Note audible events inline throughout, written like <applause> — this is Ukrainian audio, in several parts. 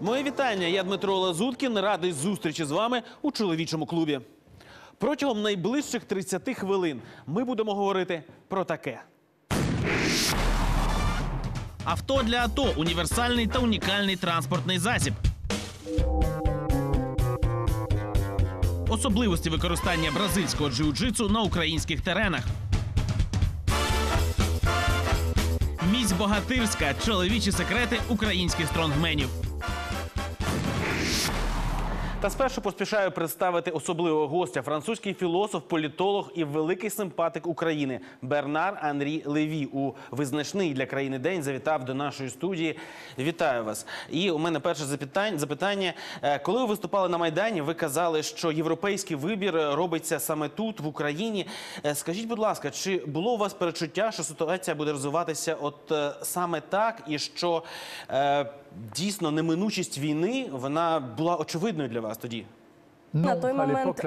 Моє вітання. Я Дмитро Лазуткін. Радий зустрічі з вами у чоловічому клубі. Протягом найближчих 30 хвилин ми будемо говорити про таке. Авто для АТО універсальний та унікальний транспортний засіб. Особливості використання бразильського джиу-джитсу на українських теренах. Міць богатирська чоловічі секрети українських стронгменів. Та спершу поспішаю представити особливого гостя французький філософ, політолог і великий симпатик України Бернар Анрі Леві. У визначний для країни день завітав до нашої студії. Вітаю вас. І у мене перше запитання. Е, Коли ви виступали на майдані, ви казали, що європейський вибір робиться саме тут, в Україні. Е, Скажіть, будь ласка, чи було у вас перечуття, що ситуація буде розвиватися от е, саме так, і що дійсно неминучість війни вона була очевидною для вас тоді? На той момент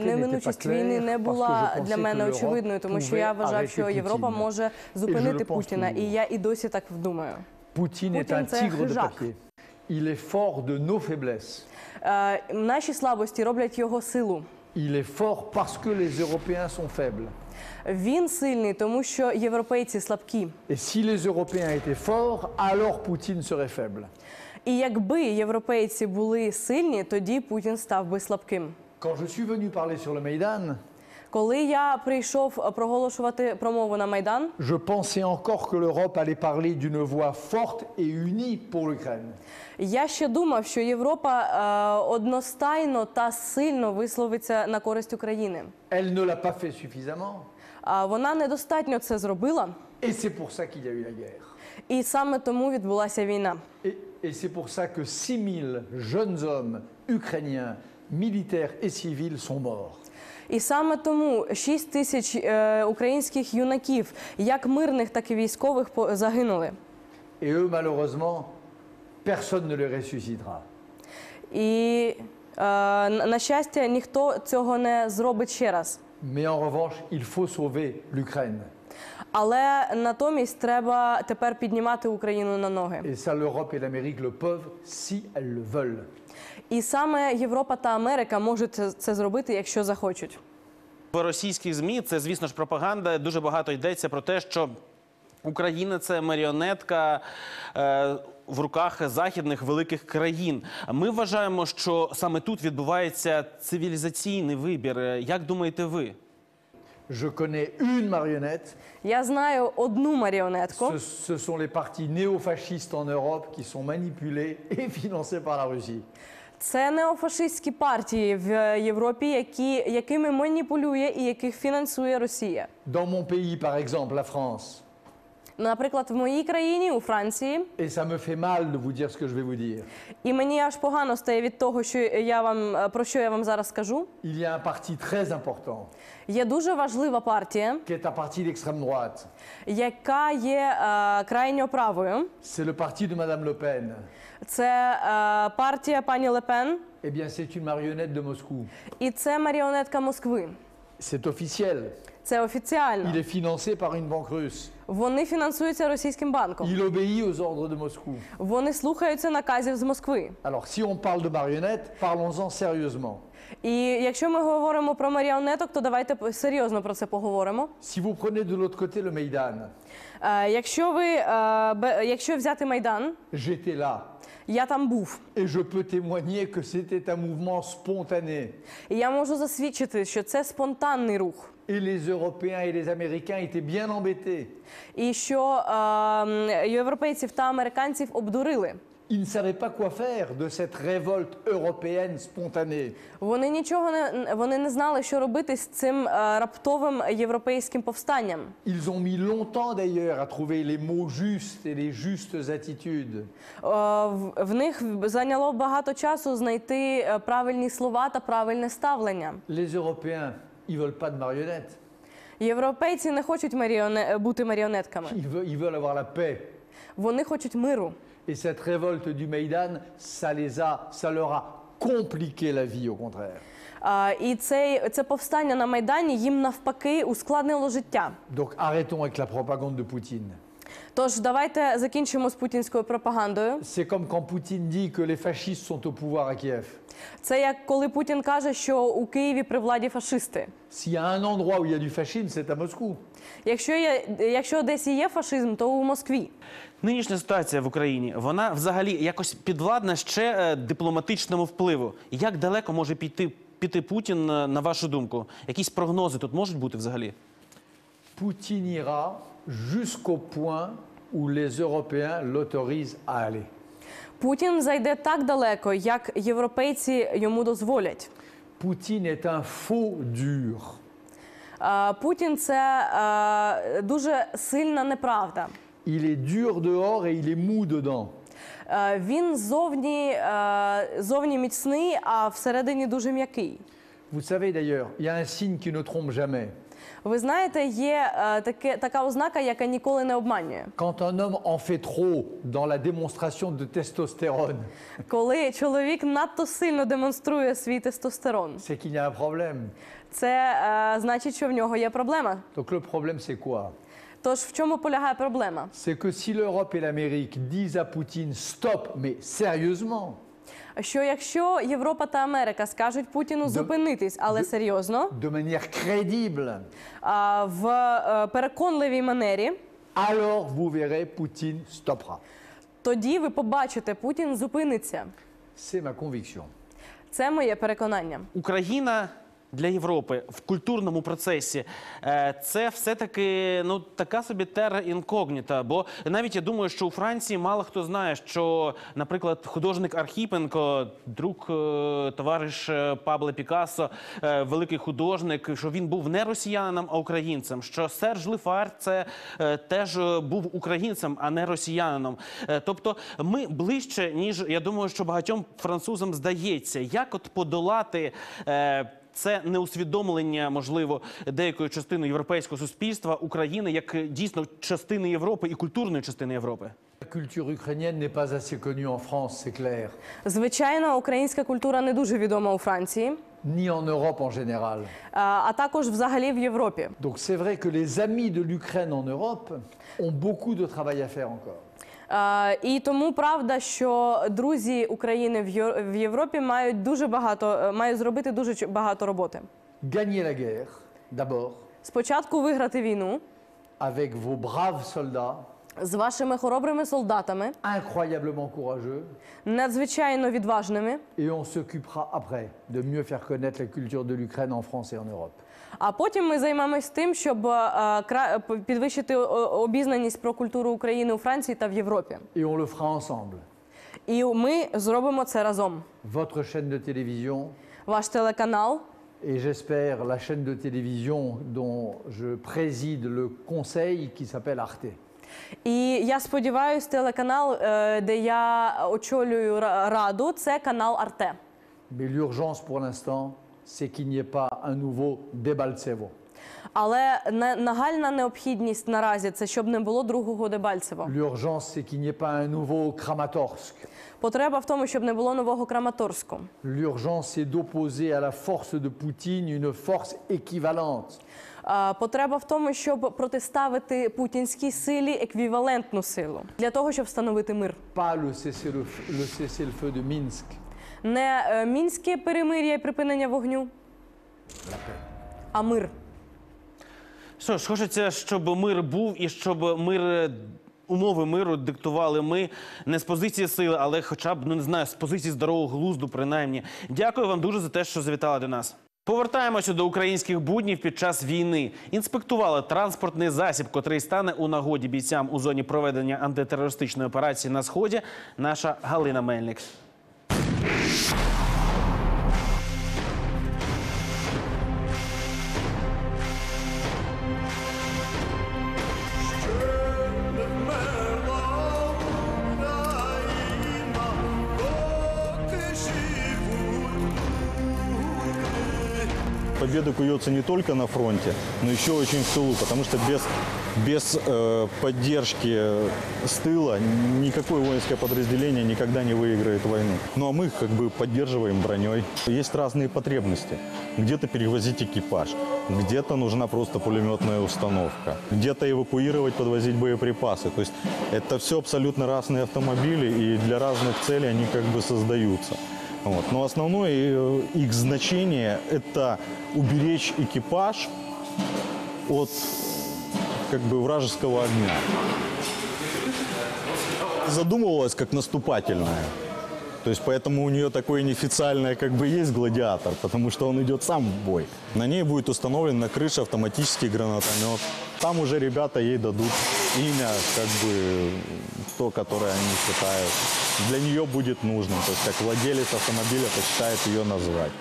неминучість війни не була для мене очевидною, тому що я вважав, що Європа може зупинити Путіна, і я і досі так думаю. De Jacques. papier. Il est fort de nos faiblesses. Е, Наші слабості роблять його силу. Il est fort parce que les Européens sont faibles. Він сильний, тому що європейці слабкі. Et si les Européens étaient forts, alors Poutine serait faible. І якби європейці були сильні, тоді Путін став би слабким. Quand je suis venu parler sur le Maïdan, Коли я прийшов проголошувати промову на майдан, je pensais encore que l'Europe allait parler d'une voix forte et unie pour l'Ukraine. я ще думав, що Європа е, одностайно та сильно висловиться на користь України. Elle ne l'a pas fait suffisamment. А вона недостатньо це зробила, Et c'est pour ça qu'il y a eu la guerre. і саме тому відбулася війна. Et, et c'est pour ça que 6000 jeunes hommes ukrainiens, militaires et civils, sont morts. І саме тому 6 тисяч е, українських юнаків, як мирних, так і військових, загинули. І eux, malheureusement, personne ne les ressuscitera. І е, на на щастя, ніхто цього не зробить ще раз. Mais en revanche, il faut sauver l'Ukraine. Але натомість треба тепер піднімати Україну на ноги. Et ça, l'Europe et l'Amérique le peuvent si elles le veulent. І саме Європа та Америка можуть це, це зробити, якщо захочуть. В російських змі це, звісно ж, пропаганда. Дуже багато йдеться про те, що Україна це маріонетка е, в руках західних великих країн. Ми вважаємо, що саме тут відбувається цивілізаційний вибір. Е, Як думаєте ви? Je connais une marionnette. Я знаю одну маріонетку. Ce, ce sont les partis néofascistes en Europe qui sont manipulés et <laughs> financés par la Russie. Це неофашистські партії в Європі, які, якими маніпулює і яких фінансує Росія. Dans mon pays, par exemple, la France, Наприклад, в моїй країні, у Франції, et ça me fait mal de vous dire ce que je vais vous dire, і мені аж погано стає від того, що я вам про що я вам зараз скажу. il y a un parti très important Є дуже важлива партія, qui est un parti d'extrême droite. яка є е, крайньо правою. C'est le parti de Madame Le Pen. Це е, партія пані Лепен, Eh bien, c'est une marionnette de Moscou. і це маріонетка Москви. C'est officiel. Це офіціально. Il est financé par une banque russe. Вони фінансуються російським банком. Il obéit aux ordres de Moscou. Вони слухаються наказів з Москви. Alors, si on parle de marionnettes, parlons-en sérieusement. І якщо ми говоримо про маріонеток, то давайте серйозно про це поговоримо. Si vous prenez de l'autre côté le Maïdan, Е, якщо ви е, бе- якщо взяти майдан, j'étais là. Я там був. Et je peux témoigner que c'était un mouvement spontané. І я можу засвідчити, що це спонтанний рух. Et les Européens et les Américains étaient bien embêtés. І що е, європейців та американців обдурили. Ils ne savaient pas quoi faire de cette révolte européenne spontanée. Вони нічого не вони не знали, що робити з цим е, раптовим європейським повстанням. Ils ont mis longtemps d'ailleurs à trouver les mots justes et les justes attitudes. Е, в- них зайняло багато часу знайти е, правильні слова та правильне ставлення. Les Européens, ils veulent pas de marionnettes. Європейці не хочуть маріоне... бути маріонетками. Ils veulent, ils veulent avoir la paix. Вони хочуть миру. Et cette révolte du Maïdan, ça les a, ça leur a compliqué la vie au contraire. А, і цей, це повстання на Майдані їм навпаки ускладнило життя. Donc arrêtons avec la propagande de Poutine. Тож давайте закінчимо з путінською пропагандою. C'est comme quand Poutine dit que les fascistes sont au pouvoir à Kiev. Це як коли Путін каже, що у Києві при владі фашисти. S'il y a un endroit où il y a du fascisme, c'est à Moscou. Якщо є, якщо десь і є фашизм, то у Москві. Нинішня ситуація в Україні вона взагалі якось підвладна ще е, дипломатичному впливу. Як далеко може піти піти Путін е, на вашу думку? Якісь прогнози тут можуть бути взагалі? Poutine ira jusqu'au point où les Européens l'autorisent à aller. Путін зайде так далеко, як європейці йому дозволять. Poutine est un faux dur. Путін це дуже сильна неправда. Il est dur dehors et il est mou dedans. Е, Він зовні, е, зовні міцний, а всередині дуже м'який. Vous savez d'ailleurs, il y a un signe qui ne trompe jamais. Ви знаєте, є е, таке, така ознака, яка ніколи не обманює. Quand un homme en fait trop dans la démonstration de testostérone, Коли чоловік надто сильно демонструє свій тестостерон, c'est qu'il y a un problème. це е, значить, що в нього є проблема. Donc le problème, c'est quoi Тож в чому полягає проблема? C'est que si l'Europe et l'Amérique disent à Poutine stop, mais sérieusement, Що якщо Європа та Америка скажуть Путіну зупинитись, але серйозно, de manière crédible, а, в е, переконливій манері, alors vous verrez, Poutine stoppera. тоді ви побачите, Путін зупиниться. C'est ma conviction. Це моє переконання. Україна для Європи в культурному процесі е, це все-таки ну така собі терра інкогніта. Бо навіть я думаю, що у Франції мало хто знає, що, наприклад, художник Архіпенко, друг е, товариш е, Пабло Пікассо, великий художник, що він був не росіянином, а українцем. Що Серж Лифар це теж був українцем, а не росіянином. Тобто, ми ближче, ніж я думаю, що багатьом французам здається, як от подолати. Це неусвідомлення, можливо, деякої частини європейського суспільства України як е, дійсно частини Європи і культурної частини Європи. La culture ukrainienne n'est pas assez connue en France, c'est clair, Звичайно, українська культура не дуже відома у Франції, ni en Europe en général. а, а також взагалі в Європі. Donc c'est vrai que les amis de l'Ukraine en Europe ont beaucoup de travail à faire encore. Е, І тому правда, що друзі України в Єв- в Європі мають дуже багато е, мають зробити дуже багато роботи. Gagner la guerre, d'abord, Спочатку виграти війну avec vos braves soldats, з вашими хоробрими солдатами, incroyablement courageux, надзвичайно відважними. et on s'occupera après de mieux faire connaître la culture de l'Ukraine en France et en Europe. А потім ми займемось тим, щоб е, підвищити обізнаність про культуру України у Франції та в Європі. Et on le fera ensemble. І ми зробимо це разом. Votre chaîne de télévision Ваш телеканал et j'espère la chaîne de télévision dont je préside le conseil qui s'appelle Arte. І я сподіваюся, телеканал, е, де я очолюю раду, це канал Арте. Mais l'urgence pour l'instant, c'est qu'il n'y ait pas un nouveau Debaltsevo. Але на- нагальна необхідність наразі це щоб не було другого Дебальцева. L'urgence, c'est qu'il n'y ait pas un nouveau Kramatorsk. Потреба в тому, щоб не було нового Краматорську. L'urgence, c'est d'opposer à la force de Poutine une force équivalente. Потреба в тому, щоб протиставити путінській силі еквівалентну силу для того, щоб встановити мир. Pas le cessez-le-feu le cessez-le-feu de Minsk, Не е, мінське перемир'я і припинення вогню, а мир. Що ж, хочеться, щоб мир був і щоб мир. е, Умови миру диктували ми не з позиції сили, але хоча б ну не знаю, з позиції здорового глузду, принаймні. Дякую вам дуже за те, що завітали до нас. Повертаємося до українських буднів під час війни. Інспектували транспортний засіб, котрий стане у нагоді бійцям у зоні проведення антитерористичної операції на сході. Наша Галина Мельник. you победы куется не только на фронте, но еще очень в тылу, потому что без, без э, поддержки с тыла никакое воинское подразделение никогда не выиграет войну. Ну а мы как бы поддерживаем броней. Есть разные потребности. Где-то перевозить экипаж, где-то нужна просто пулеметная установка, где-то эвакуировать, подвозить боеприпасы. То есть это все абсолютно разные автомобили, и для разных целей они как бы создаются. Вот. Но основное э, их значение – это уберечь экипаж от как бы вражеского огня. Задумывалась как наступательная. То есть поэтому у нее такое неофициальное как бы есть гладиатор, потому что он идет сам в бой. На ней будет установлен на крыше автоматический гранатомет. Там уже ребята ей дадут имя, как бы то, которое они считают для нее будет нужным. То есть как владелец автомобиля посчитает ее назвать.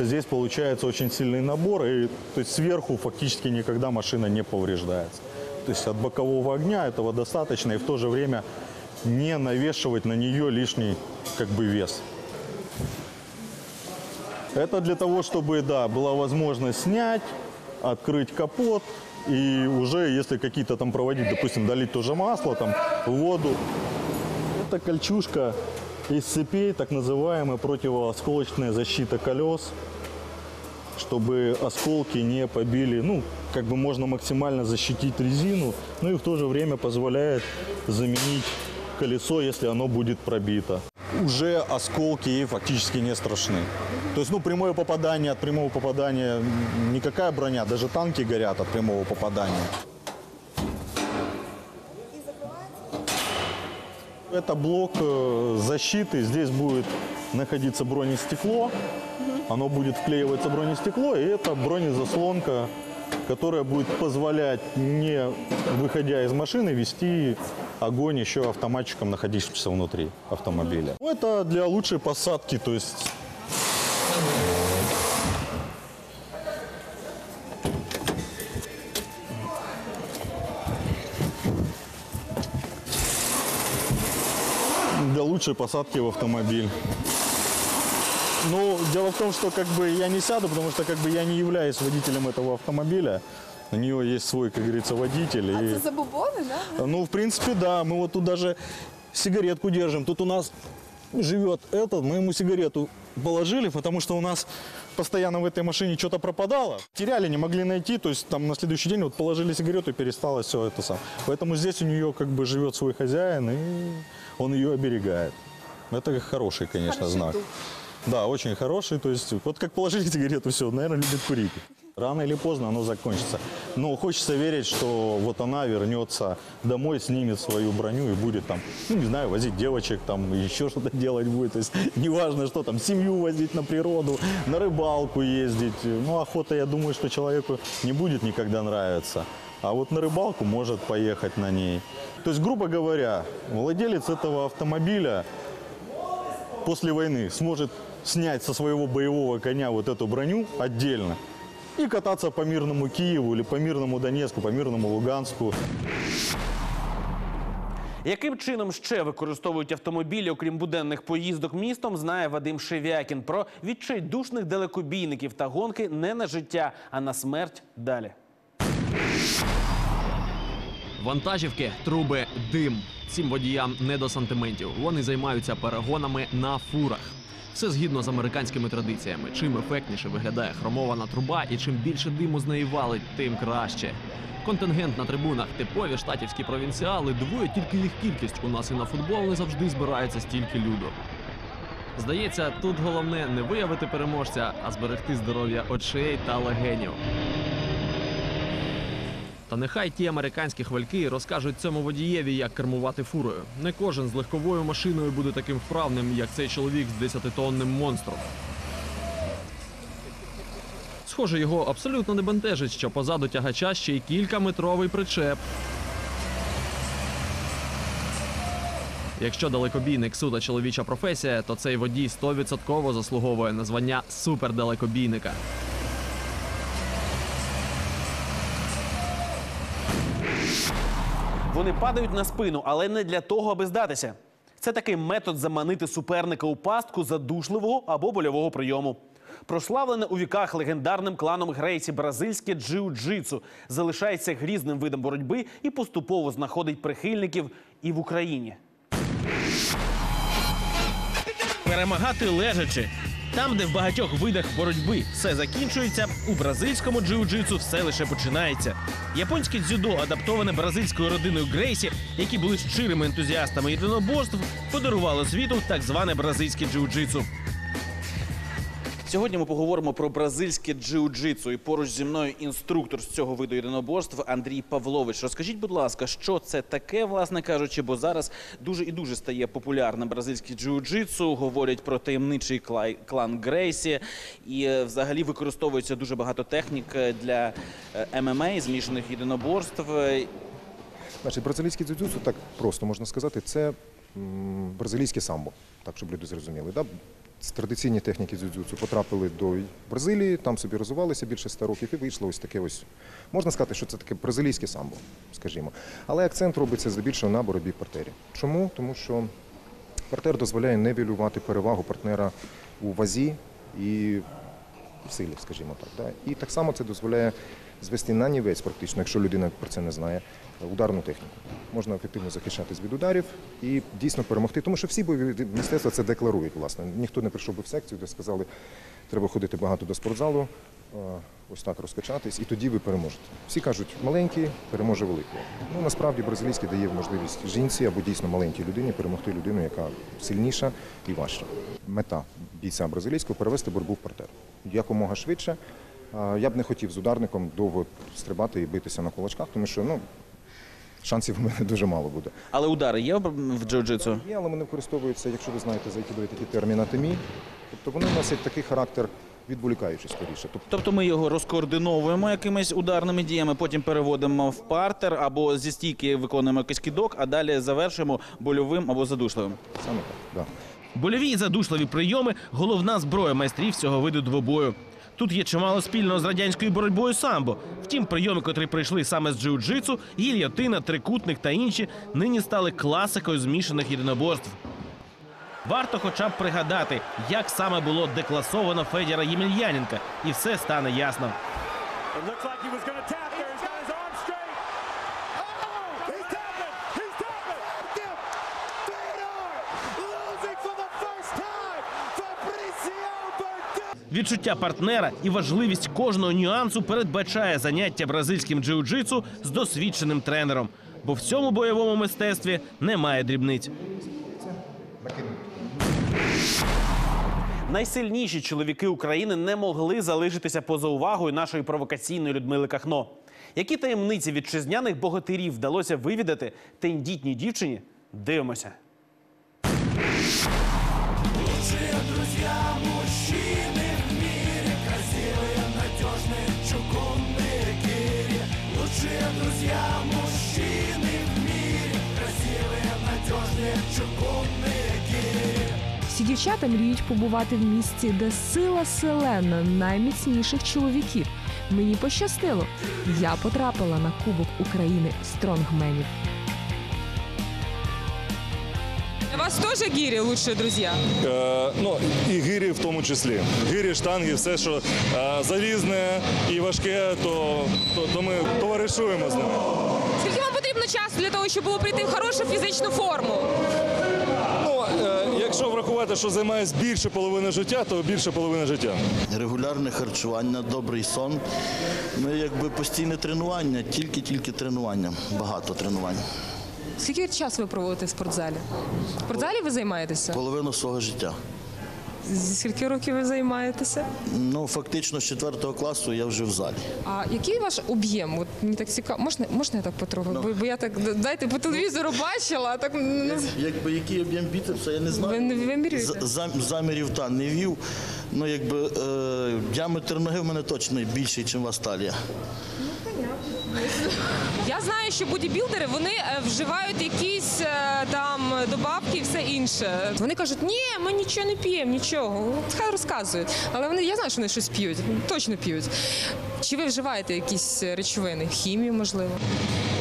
Здесь получается очень сильный набор, и то есть сверху фактически никогда машина не повреждается. То есть от бокового огня этого достаточно, и в то же время не навешивать на нее лишний как бы вес. Это для того, чтобы, да, была возможность снять, открыть капот и уже, если какие-то там проводить, допустим, долить тоже масло, там, воду. Это кольчушка из цепей, так называемая противоосколочная защита колес, чтобы осколки не побили, ну, как бы можно максимально защитить резину, ну и в то же время позволяет заменить колесо, если оно будет пробито. Уже осколки ей фактически не страшны. То есть, ну, прямое попадание от прямого попадания, никакая броня, даже танки горят от прямого попадания. Это блок э, защиты, здесь будет находиться бронестекло, оно будет вклеиваться бронестекло, и это бронезаслонка, которая будет позволять, не выходя из машины, вести огонь еще автоматчиком, находящимся внутри автомобиля. Ну, это для лучшей посадки, то есть для лучшей посадки в автомобиль. Ну, дело в том, что как бы я не сяду, потому что как бы я не являюсь водителем этого автомобиля. У нее есть свой, как говорится, водитель. А и- це забобони, да? ну, в принципе, да. Мы вот тут даже сигаретку держим. Тут у нас живет этот, мы ему сигарету положили, потому что у нас постоянно в этой машине что-то пропадало. Теряли, не могли найти, то есть там на следующий день вот положили сигарету и перестало все это сам. Поэтому здесь у нее как бы живет свой хозяин, и он ее оберегает. Это хороший, конечно, Хороший знак. дух. Да, очень хороший. То есть, вот как положили <laughs> сигарету, все, наверное, любит курить. Рано или поздно оно закончится. Но хочется верить, что вот она вернется домой, снимет свою броню и будет там, ну, не знаю, возить девочек, там, еще что-то делать будет. То есть, неважно что там, семью возить на природу, на рыбалку ездить. Ну, охота, я думаю, что человеку не будет никогда нравиться. А вот на рыбалку может поехать на ней. То есть, грубо говоря, владелец этого автомобиля после войны сможет снять со своего боевого коня вот эту броню отдельно и кататься по мирному Киеву или по мирному Донецку, по мирному Луганску. Яким чином ще використовують автомобілі, окрім буденних поїздок містом, знає Вадим Шевякін про відчайдушних далекобійників та гонки не на життя, а на смерть далі. Вантажівки, труби, дим. Цим водіям не до сантиментів. Вони займаються перегонами на фурах. Все згідно з американськими традиціями. Чим ефектніше виглядає хромована труба, і чим більше диму з неї валить, тим краще. Контингент на трибунах, типові штатівські провінціали, дивує тільки їх кількість. У нас і на футбол не завжди збирається стільки люду. Здається, тут головне не виявити переможця, а зберегти здоров'я очей та легенів. Та нехай ті американські хвальки розкажуть цьому водієві, як кермувати фурою. Не кожен з легковою машиною буде таким вправним, як цей чоловік з 10-тонним монстром. Схоже, його абсолютно не бентежить, що позаду тягача ще й кількаметровий причеп. Якщо далекобійник сута чоловіча професія, то цей водій 100% заслуговує на звання супердалекобійника. Вони падають на спину, але не для того, аби здатися. Це такий метод заманити суперника у пастку задушливого або больового прийому. Прославлене у віках легендарним кланом Грейсі бразильське джиу-джитсу залишається грізним видом боротьби і поступово знаходить прихильників і в Україні. Перемагати лежачи. Там, де в багатьох видах боротьби все закінчується, у бразильському джиу-джитсу все лише починається. Японське дзюдо, адаптоване бразильською родиною Грейсі, які були щирими ентузіастами єдиноборств, подарувало світу так зване бразильське джиу-джитсу. Сьогодні ми поговоримо про бразильське джиу-джитсу. І поруч зі мною інструктор з цього виду єдиноборств Андрій Павлович. Розкажіть, будь ласка, що це таке, власне кажучи, бо зараз дуже і дуже стає популярним бразильське джиу-джитсу. Говорять про таємничий клан Грейсі, і е, взагалі використовується дуже багато технік е, для е, ММА, змішаних єдиноборств. Значить, бразилійське дзюдзюцу, так просто можна сказати, це бразилійське самбо, так щоб люди зрозуміли. Да? З Традиційні техніки дзюдзюцу потрапили до Бразилії, там собі розвивалися більше ста років і вийшло ось таке ось. Можна сказати, що це таке бразилійське самбо, скажімо. Але акцент робиться здебільшого на боротьбі партері. Чому? Тому що партер дозволяє невілювати перевагу партнера у вазі і в силі, скажімо так. Да? І так само це дозволяє звести на нівець, практично, якщо людина про це не знає, ударну техніку. Можна ефективно захищатись від ударів і дійсно перемогти. Тому що всі бойові мистецтва це декларують, власне. Ніхто не прийшов би в секцію, де сказали, треба ходити багато до спортзалу, ось так розкачатись, і тоді ви переможете. Всі кажуть, маленький переможе великого. Ну насправді бразилійський дає можливість жінці або дійсно маленькій людині перемогти людину, яка сильніша і важча. Мета бійця бразилійського перевести боротьбу в партер. Якомога швидше. Я б не хотів з ударником довго стрибати і битися на кулачках, тому що ну, шансів у мене дуже мало буде. Але удари є в джиу-джитсу? Є, але вони використовуються, якщо ви знаєте, за які буде такий термін атомії. Тобто вони носять такий характер відволікаючий скоріше. Тобто Тобто ми його розкоординовуємо якимись ударними діями, потім переводимо в партер або зі стійки виконуємо якийсь кидок, а далі завершуємо больовим або задушливим. саме так. Да. Больові і задушливі прийоми головна зброя майстрів цього виду двобою. Тут є чимало спільного з радянською боротьбою самбо. Втім, прийоми, котрі прийшли саме з джиу-джитсу, гільйотина, трикутник та інші, нині стали класикою змішаних єдиноборств. Варто хоча б пригадати, як саме було декласовано Федіра Ємельяненка, і все стане ясно. Відчуття партнера і важливість кожного нюансу передбачає заняття бразильським джиу-джитсу з досвідченим тренером. Бо в цьому бойовому мистецтві немає дрібниць. Найсильніші чоловіки України не могли залишитися поза увагою нашої провокаційної Людмили Кахно. Які таємниці вітчизняних богатирів вдалося вивідати тендітній дівчині? Дивимося. Всі дівчата мріють побувати в місці, де сила селена найміцніших чоловіків. Мені пощастило. Я потрапила на Кубок України стронгменів. Вас тоже гири лучшие друзья? Е, ну і гирі в тому числі. Гирі, штанги, все, що е, залізне і важке, то, то, то ми товаришуємо з ними. Скільки вам потрібно часу для того, щоб було прийти в хорошу фізичну форму? Ну, е, якщо врахувати, що займаюсь більше половини життя, то більше половини життя. Регулярне харчування, добрий сон. Ну, якби постійне тренування, тільки-тільки тренування, багато тренувань. Скільки часу ви проводите в спортзалі? В спортзалі ви займаєтеся? Половину свого життя. Зі скільки років ви займаєтеся? Ну, фактично, з 4 класу я вже в залі. А який ваш об'єм? От мені так цікаво. Можна, можна я так потрогаю? Бо, бо я так дайте по телевізору бачила, а так ну, Якби який об'єм біцепса, я не знаю. ви не вимірюєте? З- зам- замірів та не вів. Ну, якби е, діаметр ноги в мене точно більший, ніж у вас талія. Я знаю, що бодібілдери вони е, вживають якісь е, там добавки і все все інше. Вони кажуть, ні, ми нічого не п'ємо, нічого. Хай розказують. Але вони, я знаю, що вони щось п'ють, точно п'ють. Чи ви вживаєте якісь речовини? Хімію, можливо?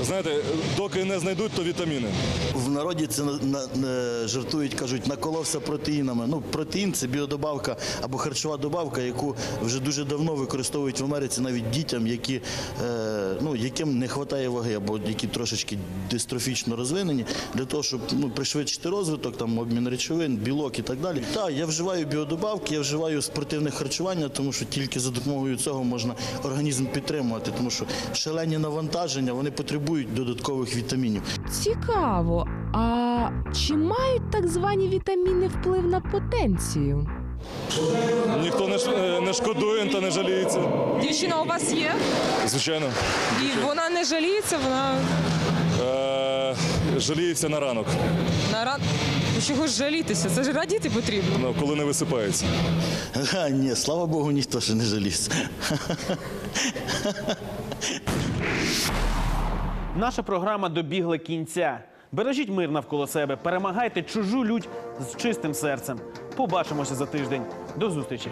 Знаєте, доки не знайдуть, то вітаміни. В народі це на, на- на- жартують, кажуть, наколовся протеїнами. Ну, протеїн це біодобавка або харчова добавка, яку вже дуже давно використовують в Америці навіть дітям, які, е, ну, яким не вистачає ваги, або які трошечки дистрофічно розвинені, для того, щоб ну, пришвидшити розвиток, там обмін речовин, білок і так далі. Так, я вживаю біодобавки, я вживаю спортивне харчування, тому що тільки за допомогою цього можна організм підтримувати, тому що шалені навантаження вони потребують додаткових вітамінів. Цікаво. А чи мають так звані вітаміни вплив на потенцію? Ніхто не, ш- е, не шкодує та не жаліється. Дівчина у вас є, Звичайно. і вона не жаліється, вона Е, жаліється на ранок, на ран. Ну, Чого ж жалітися? Це ж радіти потрібно. ну, коли не висипається. Ха, ні, слава Богу, ніхто ще не жалівся. Наша програма добігла кінця. Бережіть мир навколо себе, перемагайте чужу лють з чистим серцем. Побачимося за тиждень. До зустрічі.